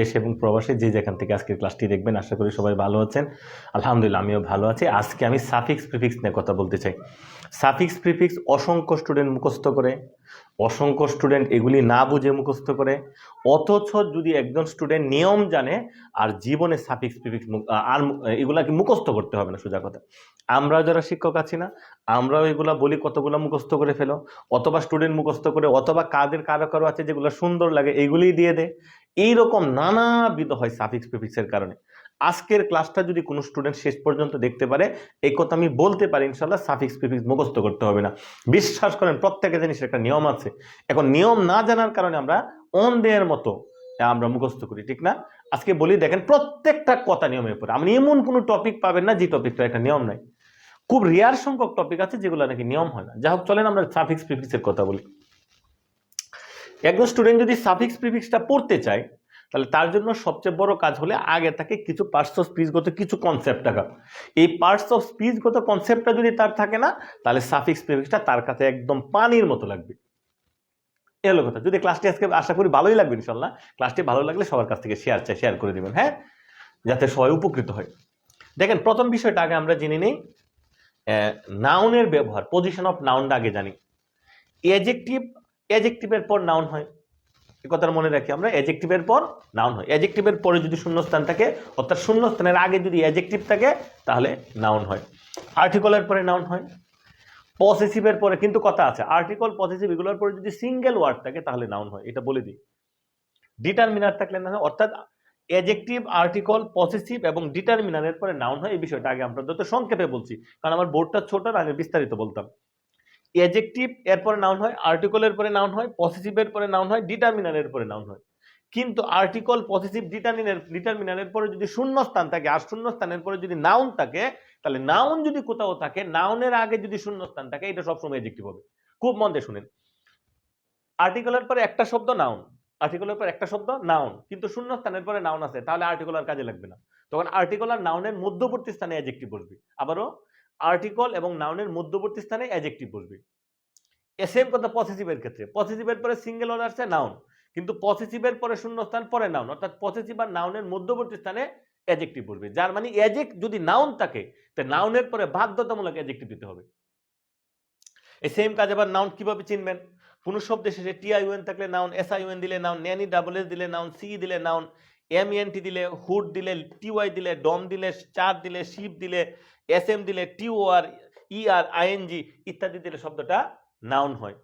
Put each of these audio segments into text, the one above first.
দেশ এবং প্রবাসে যে যেখান থেকে আজকের ক্লাসটি দেখবেন, আশা করি সবাই ভালো আছেন। আলহামদুলিল্লাহ, আমিও ভালো আছি। আজকে আমি সাফিক্স প্রিফিক্স নিয়ে কথা বলতে চাই। সাফিক্স প্রিফিক্স অসংখ্য স্টুডেন্ট মুখস্থ করে, অসংখ্য স্টুডেন্ট এগুলি না বুঝে মুখস্থ করে, অথচ যদি একজন স্টুডেন্ট নিয়ম জানে, আর জীবনে সাফিক্স প্রিফিক্স আর এগুলাকে মুখস্থ করতে হবে না, সোজা কথা। আমরা যারা শিক্ষক আছি না, আমরাও এগুলা বলি কতগুলো মুখস্থ করে ফেলো, অথবা স্টুডেন্ট মুখস্থ করে, অথবা কাদের, কারও কারও আছে যেগুলো সুন্দর লাগে এইগুলিই দিয়ে দেয় এইরকম নানাবিধ হয় সাফিক্স প্রিফিক্সের কারণে। আজকের ক্লাসটা যদি কোনো স্টুডেন্ট শেষ পর্যন্ত দেখতে পারে, এই কথা আমি বলতে পারি ইনশাল্লাহ সাফিক্স প্রিফিক্স মুখস্থ করতে হবে না। বিশ্বাস করেন প্রত্যেকের জিনিসের একটা নিয়ম আছে। এখন নিয়ম না জানার কারণে আমরা অন্ধের মতো আমরা মুখস্থ করি, ঠিক না? আজকে বলি, দেখেন প্রত্যেকটা কথা নিয়মের উপরে। আপনি এমন কোনো টপিক পাবেন না, যে টপিকটা একটা নিয়ম নাই। খুব রেয়ার সংখ্যক টপিক আছে যেগুলো নাকি নিয়ম হয় না। যা হোক চলেন আমরা সাফিক্স প্রিফিক্সের কথা বলি। একজন স্টুডেন্ট যদি সাফিক্স প্রিফিক্সটা পড়তে চায়, তাহলে তার জন্য সবচেয়ে বড় কাজ হলে আগে তাকে কিছু পার্টস অফ স্পিচগত কিছু কনসেপ্ট থাকা এই পার্টস অফ স্পিচগত কনসেপ্টটা যদি তার থাকে না, তাহলে সাফিক্স প্রিফিক্সটা তার কাছে একদম পানির মতো লাগবে। এ হলো কথা। যদি ক্লাসটি আজকে আশা করি ভালোই লাগবে ইনশাল্লাহ ক্লাসটি ভালো লাগলে সবার কাছ থেকে শেয়ার চাই শেয়ার করে দিবেন হ্যাঁ? যাতে সবাই উপকৃত হয়। দেখেন, প্রথম বিষয়টা আগে আমরা জেনে নেই। নাউনের ব্যবহার পজিশন অফ নাউনটা আগে জানি। এজেক্টিভ এজেক্টিভের পর নাউন হয়। এ কথার মনে রাখি আমরা এজেক্টিভের পর নাউন হয়। এজেক্টিভের পরে যদি শূন্যস্থান থাকে, অর্থাৎ শূন্যস্থানের আগে যদি এজেক্টিভ থাকে, তাহলে নাউন হয়। আর্টিকলের পরে নাউন হয়। পসেসিভের পরে, কিন্তু কথা আছে। আর্টিকল পসেসিভ এগুলোর পরে যদি সিঙ্গেল ওয়ার্ড থাকে, তাহলে নাউন হয়। এটা বলে দিই। ডিটারমিনার থাকলে না অর্থাৎ এজেক্টিভ আর্টিকল পসেসিভ এবং ডিটারমিনারের পরে নাউন হয়। এই বিষয়টা আগে আমরা যত সংক্ষেপে বলছি, কারণ আমার বোর্ডটা ছোট, আমি বিস্তারিত বলতাম। এজেক্টিভ এর পরে নাউন হয় আর্টিকলের পরে নাউন হয় পসেসিভের পরে নাউন হয় ডিটারমিনারের পরে নাউন হয়। কিন্তু আর্টিকল পসেসিভ ডিটারমিনার ডিটারমিনারের পরে যদি শূন্য স্থান থাকে আর শূন্য স্থানের পরে যদি নাউন থাকে, তাহলে নাউন যদি কোথাও থাকে নাউনের আগে যদি শূন্য স্থান থাকে, এটা সবসময় এজেক্টিভ হবে। খুব মন দিয়ে শুনেন। আর্টিকলের পরে একটা শব্দ নাউন আর্টিকলের পর একটা শব্দ নাউন কিন্তু শূন্য স্থানের পরে নাউন আছে, তাহলে আর্টিকল আর কাজে লাগবে না। তখন আর্টিকল আর নাউনের মধ্যবর্তী স্থানে অ্যাজেক্টিভ বসবে। আবারও আর্টিকল এবং নাউনের মধ্যবর্তী স্থানে অ্যাজেক্টিভ বসবে। সেম কথা পসেসিভের ক্ষেত্রে। পসেসিভের পরে সিঙ্গেল ওয়ার্ড আসছে নাউন কিন্তু পসেসিভের পরে শূন্যস্থান পরে নাউন অর্থাৎ পসেসিভ আর নাউনের মধ্যবর্তী স্থানে অ্যাজেক্টিভ বসবে। যার মানে অ্যাজেক্ট যদি নাউন থাকে, তো নাউনের পরে বাধ্যতামূলক অ্যাজেক্টিভ দিতে হবে। এই সেম কাজ আবার নাউন কীভাবে চিনবেন? কোন শব্দের শেষে টি আই ওয়েন থাকলে noun S I O N দিলে নাউন ন্যানি ডাবল এস দিলে নাউন সি দিলে নাউন এম টি দিলে হুড দিলে টি ওয়াই দিলে ডম দিলে চার দিলে শিপ দিলে এস এম দিলে টি ও আর ই আর আইএনজি ইত্যাদি দিলে শব্দটা নাউন হয়।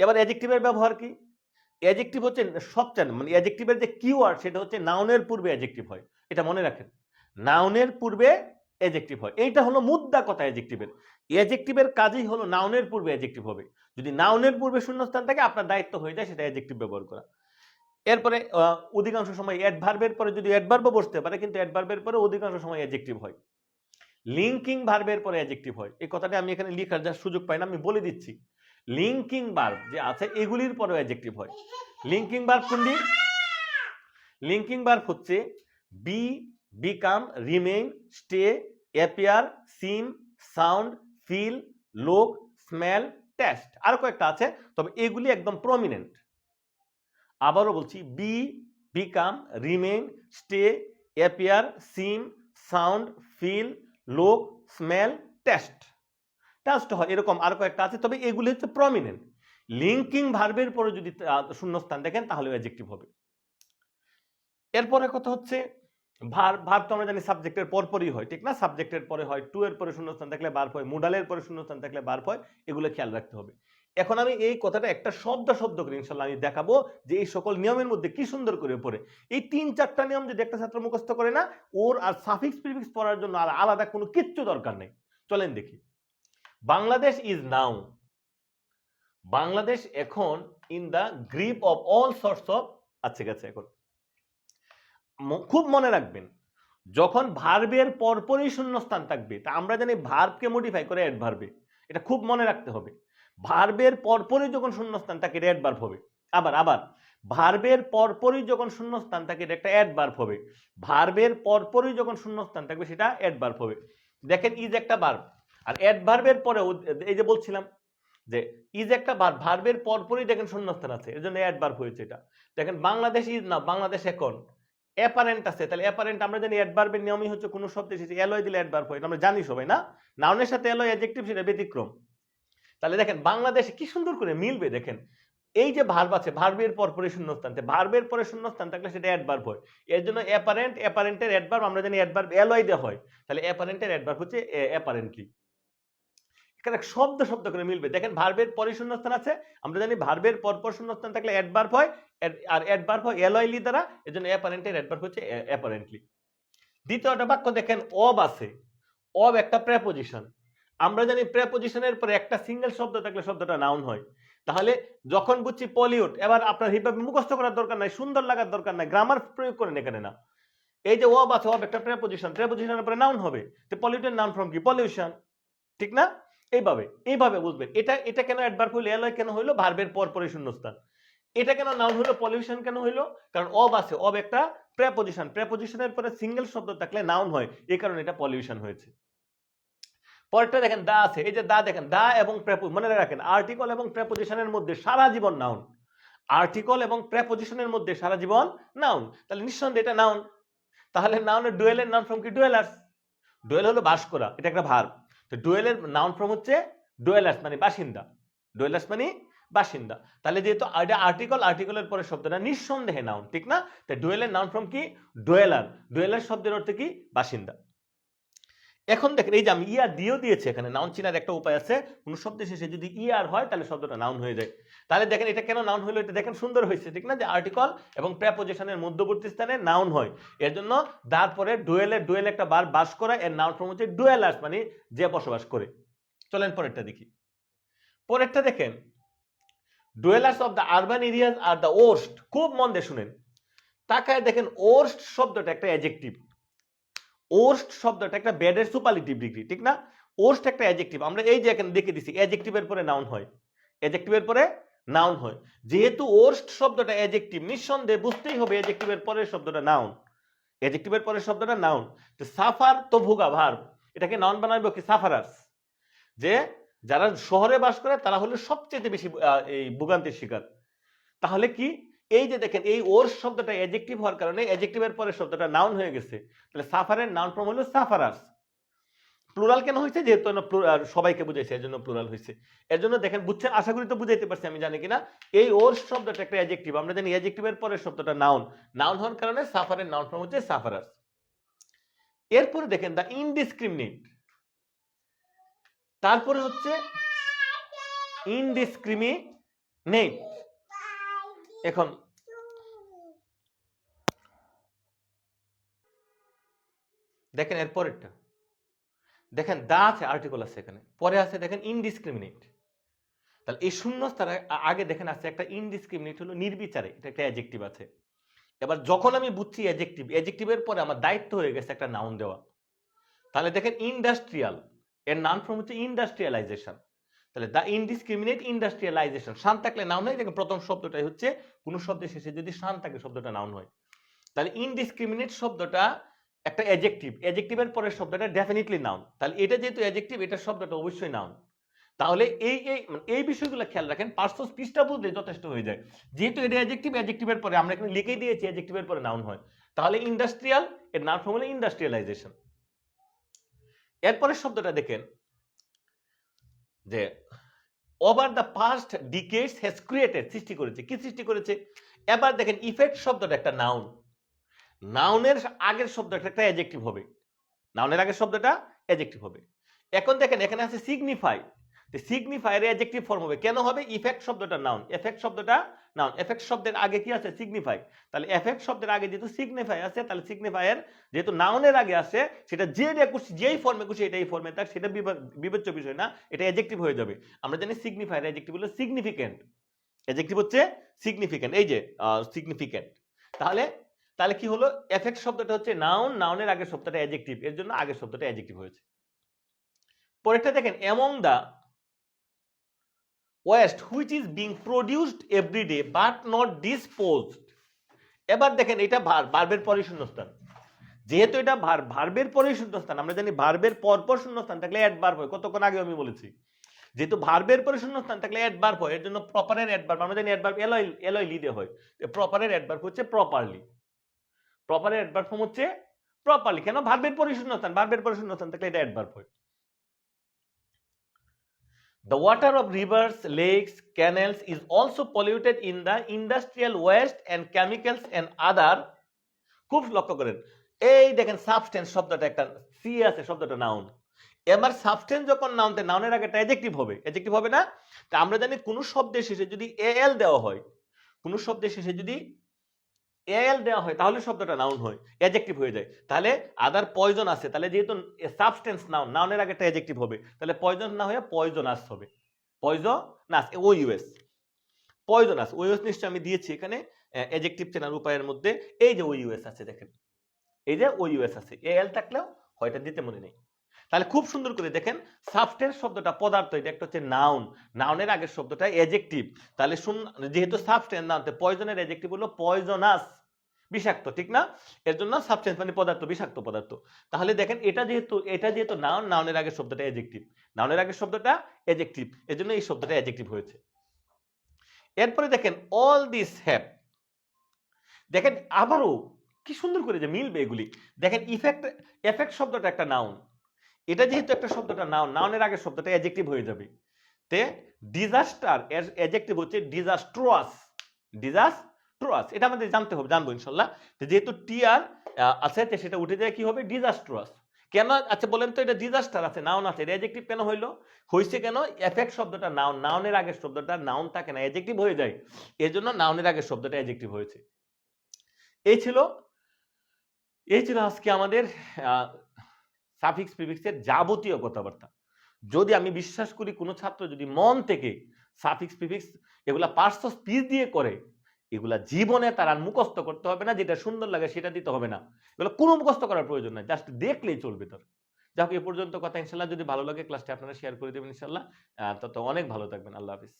এবার অ্যাজেক্টিভের ব্যবহার কি? অ্যাজেক্টিভ হচ্ছে সবচেয়ে মানে অ্যাজেক্টিভের যে কিওয়ার্ড সেটা হচ্ছে নাউনের পূর্বে অ্যাজেক্টিভ হয়। এটা মনে রাখেন নাউনের পূর্বে অ্যাজেক্টিভ হয়। এইটা হলো মুদ্রা কথা অ্যাজেক্টিভের অ্যাজেক্টিভের কাজই হলো নাউনের পূর্বে অ্যাজেক্টিভ হবে। যদি নাউনের পূর্বে শূন্যস্থান থাকে, আপনার দায়িত্ব হয়ে যায় সেটা অ্যাজেক্টিভ ব্যবহার করা। এরপরে অধিকাংশ সময় অ্যাডভার্বের পরে যদি অ্যাডভার্বও বসতে পারে, কিন্তু অ্যাডভার্বের পরে অধিকাংশ সময় অ্যাজেক্টিভ হয়। লিঙ্কিং ভার্বের পরে অ্যাজেক্টিভ হয়। এই কথাটা আমি এখানে লেখার যা সুযোগ পাই না, আমি বলে দিচ্ছি। লিঙ্কিং ভার্ব যে আছে, এগুলির পরেও অ্যাজেক্টিভ হয়। লিঙ্কিং ভার্ব কোনটি? লিঙ্কিং ভার্ব হচ্ছে be become remain stay appear seem sound feel look smell taste আর কয়েকটা আছে, তবে এগুলি একদম প্রমিনেন্ট আবারও বলছি be become remain stay appear seem sound feel look smell taste taste হয়, এরকম আর কয়েকটা আছে, তবে এগুলি হচ্ছে প্রমিনেন্ট লিঙ্কিং ভার্বের পরে যদি শূন্যস্থান দেখেন, তাহলে অ্যাডজেক্টিভ হবে। এরপরে কথা হচ্ছে ভার ভার তো আমরা জানি সাবজেক্টের পরপরই হয়, ঠিক না? সাবজেক্টের পরে হয় টু এর পরে শূন্যস্থান থাকলে বার হয় মুডালের পরে শূন্যস্থান থাকলে বার হয়, এগুলো খেয়াল রাখতে হবে। এখন আমি এই কথাটা একটা শব্দ শব্দ করে ইনশাল্লাহ আমি দেখাবো যে এই সকল নিয়মের মধ্যে কি সুন্দর করে পড়ে। এই তিন চারটা নিয়ম যদি একটা ছাত্র মুখস্থ করে না, ওর আর সাফিক্স প্রিফিক্স পড়ার জন্য আর আলাদা কোনো কিচ্ছু দরকার নেই। চলেন দেখি। বাংলাদেশ ইজ নাও বাংলাদেশ এখন in the grip of all sorts of আচ্ছা গেছে এখন। খুব মনে রাখবেন, যখন ভার্বের পরপরই শূন্যস্থান থাকবে, তা আমরা জানি ভার্বকে মডিফাই করে অ্যাডভার্বে এটা খুব মনে রাখতে হবে। ভার্বের পরপরই যখন শূন্যস্থান থাকে এটা অ্যাডভার্ব হবে। আবার আবার, ভার্বের পরপরই যখন শূন্যস্থান থাকে এটা একটা অ্যাডভার্ব হবে। ভার্বের পরপরই যখন শূন্যস্থান থাকবে, সেটা অ্যাডভার্ব হবে। দেখেন ইজ একটা ভার্ব আর অ্যাডভার্বের পরে এই যে বলছিলাম যে ইজ একটা ভার ভার্বের পরপরই দেখেন শূন্যস্থান আছে এর জন্য অ্যাডভার্ব হয়েছে এটা। দেখেন, বাংলাদেশ ইজ না, বাংলাদেশ এখন অ্যাপারেন্ট আছে। তাহলে অ্যাপারেন্ট আমরা জানি অ্যাডভার্বের নিয়মই হচ্ছে কোনো শব্দ এসেছে অ্যালয় দিলে অ্যাডভার্ব হয় আমরা জানি সবাই, না? নাউনের সাথে অ্যালয় অ্যাডজেক্টিভ সেটা ব্যতিক্রম। তাহলে দেখেন বাংলাদেশে কি সুন্দর করে মিলবে দেখেন। এই যে ভার্ব আছে ভার্বের পর পরে শূন্যস্থান। ভার্বের পরে শূন্যস্থান থাকলে সেটা অ্যাডভার্ব হয়। এর জন্য অ্যাপারেন্ট অ্যাপারেন্টের অ্যাডভার্ব আমরা জানি অ্যাডভার্ব অ্যালয় দেওয়া হয়। তাহলে অ্যাপারেন্টের অ্যাডভার্ব হচ্ছে অ্যাপারেন্টলি এখানে শব্দ শব্দ করে মিলবে। দেখেন ভার্বের পরে শূন্যস্থান আছে, আমরা জানি ভার্বের পর পর শূন্যস্থান থাকলে অ্যাডভার্ব হয় আর অ্যাডভার্ব হয় অ্যালয়লি দ্বারা, এর জন্য অ্যাপারেন্টের অ্যাডভার্ব হচ্ছে অ্যাপারেন্টলি দ্বিতীয়টা বাক্য দেখেন অব আছে। অব একটা প্রেপোজিশন আমরা জানি প্রেপোজিশনের পরে একটা সিঙ্গেল শব্দ থাকলে শব্দটা নাউন হয়। তাহলে যখন বুঝছি পলিউট এবার আপনার হিসাবে মুখস্থ করার দরকার নাই, সুন্দর লাগার দরকার নাই গ্রামার প্রয়োগ করেন এখানে না। এই যে ওয়াব আছে ওয়াব একটা প্রেপোজিশন প্রেপোজিশনের পরে নাউন হবে। তো পলিউটের নাউন ফ্রম কি? পলিউশন ঠিক না? এইভাবে এইভাবে বুঝবেন। এটা এটা কেন অ্যাডভার্ব হইল এলয় কেন হইল? ভার্বের পর পরে শূন্যস্থান। এটা কেন নাউন হইল পলিউশন কেন হইল? কারণ অব আছে অব একটা প্রেপোজিশন প্রেপোজিশনের পরে সিঙ্গেল শব্দ থাকলে নাউন হয়। এই কারণে এটা পলিউশন হয়েছে। পরেরটা দেখেন দা আছে। এই যে দা দেখেন, দা এবং প্রেপো মনে রাখেন আর্টিকল এবং প্রেপোজিশনের মধ্যে সারা জীবন নাউন আর্টিকল এবং প্রেপোজিশনের মধ্যে সারা জীবন নাউন তাহলে নিঃসন্দেহে এটা নাউন তাহলে নাউনের ডুয়েলের নাউন ফ্রম কি? ডুয়েলার্স ডুয়েল হলো বাস করা এটা একটা ভার্ব তো ডুয়েলের নাউন ফ্রম হচ্ছে ডুয়েলার্স মানে বাসিন্দা। ডুয়েলার্স মানে বাসিন্দা। তাহলে যেহেতু এটা আর্টিকল আর্টিকলের পরে শব্দটা নিঃসন্দেহে নাউন ঠিক না? তাই ডুয়েলের নাউন ফ্রম কি? ডুয়েলার ডুয়েলার শব্দের অর্থ কি? বাসিন্দা। এখন দেখেন, এই যে আমি ইয়ার দিয়েও দিয়েছি এখানে নাউন চিনার একটা উপায় আছে। কোনো শব্দের শেষে যদি ইয়ার হয়, তাহলে শব্দটা নাউন হয়ে যায়। তাহলে দেখেন, এটা কেন নাউন হলো? এটা দেখেন, সুন্দর হয়েছে, ঠিক না? যে আর্টিকল এবং প্রেপোজিশনের মধ্যবর্তী স্থানে নাউন হয়। এর জন্য তারপরে ডুয়েলের ডুয়েল একটা বার বাস করা এর নাউন ফর্ম হচ্ছে ডুয়েলার্স মানে যে বসবাস করে। চলেন পরেরটা দেখি। পরেরটা দেখেন dwellers of the urban areas R the waste খুব মন দিয়ে শুনেন। তাকায় দেখেন ওস্ট শব্দটা একটা অ্যাজেক্টিভ ওস্ট শব্দটা একটা ব্যাডের সুপারলিটিভ ডিগ্রি, ঠিক না? ওস্ট একটা অ্যাজেক্টিভ। আমরা এই যে এখানে দেখে দিছি, অ্যাজেক্টিভের পরে নাউন হয়। অ্যাজেক্টিভের পরে নাউন হয়। যেহেতু ওস্ট শব্দটা অ্যাজেক্টিভ, নিঃসন্দেহে বুঝতেই হবে অ্যাজেক্টিভের পরের শব্দটা নাউন অ্যাজেক্টিভের পরের শব্দটা নাউন তো সাফার তো ভুগা ভার্ব এটাকে নাউন বানাইব কি সাফারার্স? যে যারা শহরে বাস করে, তারা হলো সবচেয়ে বেশি এই ভোগান্তির শিকার। তাহলে কি? এই যে দেখেন, এই ওর শব্দটা অ্যাজেক্টিভ হওয়ার কারণে অ্যাজেক্টিভের পরে শব্দটা নাউন হয়ে গেছে। তাহলে সাফারের নাউন ফর্ম হলো সাফারার্স প্লুরাল কেন হয়েছে? যেহেতু সবাইকে বুঝাইছে এর জন্য প্লুরাল হয়েছে। এর জন্য দেখেন, বুঝছেন? আশা করি তো বুঝাইতে পারছি, আমি জানি কিনা? এই ওর শব্দটা একটা অ্যাজেক্টিভ আমরা জানি অ্যাজেক্টিভের পরে শব্দটা নাউন নাউন হওয়ার কারণে সাফারের নাউন ফর্ম হচ্ছে সাফারার্স এরপরে দেখেন দা ইনডিসক্রিমিনেট তারপরে হচ্ছে ইনডিসক্রিমিনেট এখন দেখেন এর পরেরটা। দেখেন দা আছে আর্টিকেল আছে এখানে। পরে আছে দেখেন ইনডিসক্রিমিনেট তাহলে এই শূন্যস্থান আগে দেখেন আছে একটা ইনডিসক্রিমিনেট হলো নির্বিচারে। এটা একটা অ্যাজেক্টিভ আছে। এবার যখন আমি বুঝছি অ্যাজেক্টিভ অ্যাজেক্টিভের পরে আমার দায়িত্ব হয়ে গেছে একটা নাউন দেওয়া। তাহলে দেখেন ইন্ডাস্ট্রিয়াল এর নাম ফর্ম হচ্ছে ইন্ডাস্ট্রিয়ালাইজেশন তাহলে দ্য ইনডিসক্রিমিনেট ইন্ডাস্ট্রিয়ালাইজেশন শান থাকলে নাউন হয় দেখেন প্রথম শব্দটাই হচ্ছে কোনো শব্দের শেষে যদি শান থাকে শব্দটা নাউন হয়। তাহলে ইনডিসক্রিমিনেট শব্দটা একটা অ্যাজেক্টিভ অ্যাজেক্টিভের পরের শব্দটা ডেফিনেটলি নাউন তাহলে এটা যেহেতু অ্যাজেক্টিভ এটার শব্দটা অবশ্যই নাউন তাহলে এই এই মানে এই বিষয়গুলো খেয়াল রাখেন পার্শ্ব পৃষ্ঠা বুঝলে যথেষ্ট হয়ে যায়। যেহেতু এটা অ্যাজেক্টিভ অ্যাজেক্টিভের পরে আমরা এখানে লিখেই দিয়েছি অ্যাজেক্টিভের পরে নাউন হয়। তাহলে ইন্ডাস্ট্রিয়াল এর নাম ফর্ম হলো ইন্ডাস্ট্রিয়ালাইজেশন এরপরের শব্দটা দেখেন, যে over the past decades has created সৃষ্টি করেছে। কি সৃষ্টি করেছে? এবার দেখেন ইফেক্ট শব্দটা একটা নাউন নাউনের আগের শব্দটা একটা অ্যাজেক্টিভ হবে। নাউনের আগের শব্দটা অ্যাজেক্টিভ হবে। এখন দেখেন, এখানে আছে সিগনিফাই সিগনিফায়ার অ্যাজেক্টিভ ফর্ম হবে। কেন হবে? ইফেক্ট শব্দটা নাউন এফেক্ট শব্দটা নাউন এফেক্ট শব্দের আগে কি আছে? সিগনিফাই তাহলে এফেক্ট শব্দের আগে যেহেতু সিগনিফাই আছে, তাহলে সিগনিফায়ার যেহেতু নাউনের আগে আসে সেটা যে খুশি, যেই ফর্মে খুশি, এটাই ফর্মে থাক, সেটা বিবা- বিবেচ্য বিষয় না, এটা অ্যাজেক্টিভ হয়ে যাবে। আমরা জানি সিগনিফায়ার অ্যাজেক্টিভ হলো সিগনিফিকেন্ট অ্যাজেক্টিভ হচ্ছে সিগনিফিকেন্ট এই যে সিগনিফিকেন্ট তাহলে তাহলে কি হলো? এফেক্ট শব্দটা হচ্ছে নাউন নাউনের আগের শব্দটা অ্যাজেক্টিভ এর জন্য আগের শব্দটা অ্যাজেক্টিভ হয়েছে। পরেরটা দেখেন among the waste which is being produced everyday but not disposed এবার দেখেন, এটা ভার ভার্বের পরে শূন্যস্থান। যেহেতু এটা ভার ভার্বের পরে শূন্যস্থান, আমরা জানি ভার্বের পর পর শূন্যস্থান থাকলে অ্যাড ভার্ব হয়, কতক্ষণ আগে আমি বলেছি। যেহেতু ভার্বের পরে শূন্যস্থান থাকলে অ্যাডভার্ব হয়, এর জন্য প্রপারের অ্যাডভার্ব আমরা জানি অ্যাডভার্ব এলয় এলয় লিডে হয়। প্রপারের অ্যাডভার্ব হচ্ছে প্রপারলি প্রপারের অ্যাডভার্ব ফর্ম হচ্ছে প্রপারলি কেন? ভার্বের পরে শূন্যস্থান ভার্বের পরে শূন্যস্থান থাকলে এটা অ্যাডভার্ব হয়। The water of rivers, lakes, canals is also polluted in the industrial waste and chemicals and other খুব লক্ষ্য করেন। এই দেখেন সাবস্টেন্স শব্দটা একটা সি আছে শব্দটা নাউন এবার সাবস্টেন্স যখন নাউন নাউনের আগে একটা অ্যাডজেক্টিভ হবে। অ্যাডজেক্টিভ হবে না? তা আমরা জানি কোনো শব্দের শেষে যদি এ এল দেওয়া হয় কোনো শব্দের শেষে যদি এল দেওয়া হয়, তাহলে শব্দটা নাউন হয় অ্যাডজেক্টিভ হয়ে যায়। তাহলে আদার পয়জন আছে, তাহলে যেহেতু সাবস্টেন্স নাউন নাউনের আগে একটা অ্যাডজেক্টিভ হবে, তাহলে পয়জন না হয়ে পয়জনাস হবে। Poisonous O U S poisonous O U S নিশ্চয় আমি দিয়েছি এখানে অ্যাডজেক্টিভ চেনার উপায়ের মধ্যে। এই যে ও ইউএস আছে দেখেন, এই যে ও ইউএস আছে এ এল থাকলেও হয়তো দিতে মনে নেই। তাহলে খুব সুন্দর করে দেখেন সাবস্টেন্স শব্দটা পদার্থ, এটা একটা হচ্ছে নাউন নাউনের আগের শব্দটা এজেক্টিভ তাহলে যেহেতু সাবস্টেন্স নাউন পয়জনের এজেক্টিভ হলো পয়জনাস বিষাক্ত, ঠিক না? এর জন্য সাবস্টেন্স মানে পদার্থ, বিষাক্ত পদার্থ। তাহলে দেখেন, এটা যেহেতু এটা যেহেতু নাউন নাউনের আগের শব্দটা এজেক্টিভ নাউনের আগের শব্দটা এজেক্টিভ এর জন্য এই শব্দটা এজেক্টিভ হয়েছে। এরপরে দেখেন অল দিস হ্যাভ দেখেন, আবারও কি সুন্দর করে যে মিলবে এগুলি। দেখেন ইফেক্ট এফেক্ট শব্দটা একটা নাউন এটা যেহেতু একটা শব্দটা নাও নাউনের আগে শব্দটা অ্যাডজেক্টিভ হয়ে যাবে। তে ডিজাস্টার এর অ্যাডজেক্টিভ হচ্ছে ডিজাস্ট্রাস ডিজাস্ট্রাস এটা আমাদের জানতে হবে, জানব ইনশাল্লাহ। যেহেতু টিআর আছে, তে সেটা উঠে যায় কি হবে? ডিজাস্ট্রাস কেন আচ্ছা বলেন তো, এটা ডিজাস্টার আছে নাউন আছে। অ্যাডজেক্টিভ কেন হইল? হয়েছে কেন? এফেক্ট শব্দটা নাউন নাউনের আগের শব্দটা নাউন থাকে না অ্যাডজেক্টিভ হয়ে যায়। এর জন্য নাউনের আগের শব্দটা অ্যাডজেক্টিভ হয়েছে। এই ছিল এই ছিল আজকে আমাদের সাফিক্স প্রিফিক্সের যাবতীয় কথাবার্তা। যদি আমি বিশ্বাস করি কোনো ছাত্র যদি মন থেকে সাফিক্স প্রিফিক্স এগুলা পার্শ্ব স্পিচ দিয়ে করে, এগুলা জীবনে তার আর মুখস্থ করতে হবে না, যেটা সুন্দর লাগে সেটা দিতে হবে না। এগুলো কোনো মুখস্থ করার প্রয়োজন নাই জাস্ট দেখলেই চলবে তার। যাক, এ পর্যন্ত কথা ইনশাল্লাহ, যদি ভালো লাগে ক্লাসটা আপনারা শেয়ার করে দেবেন ইনশাল্লাহ। তত অনেক ভালো থাকবেন, আল্লাহ হাফিজ।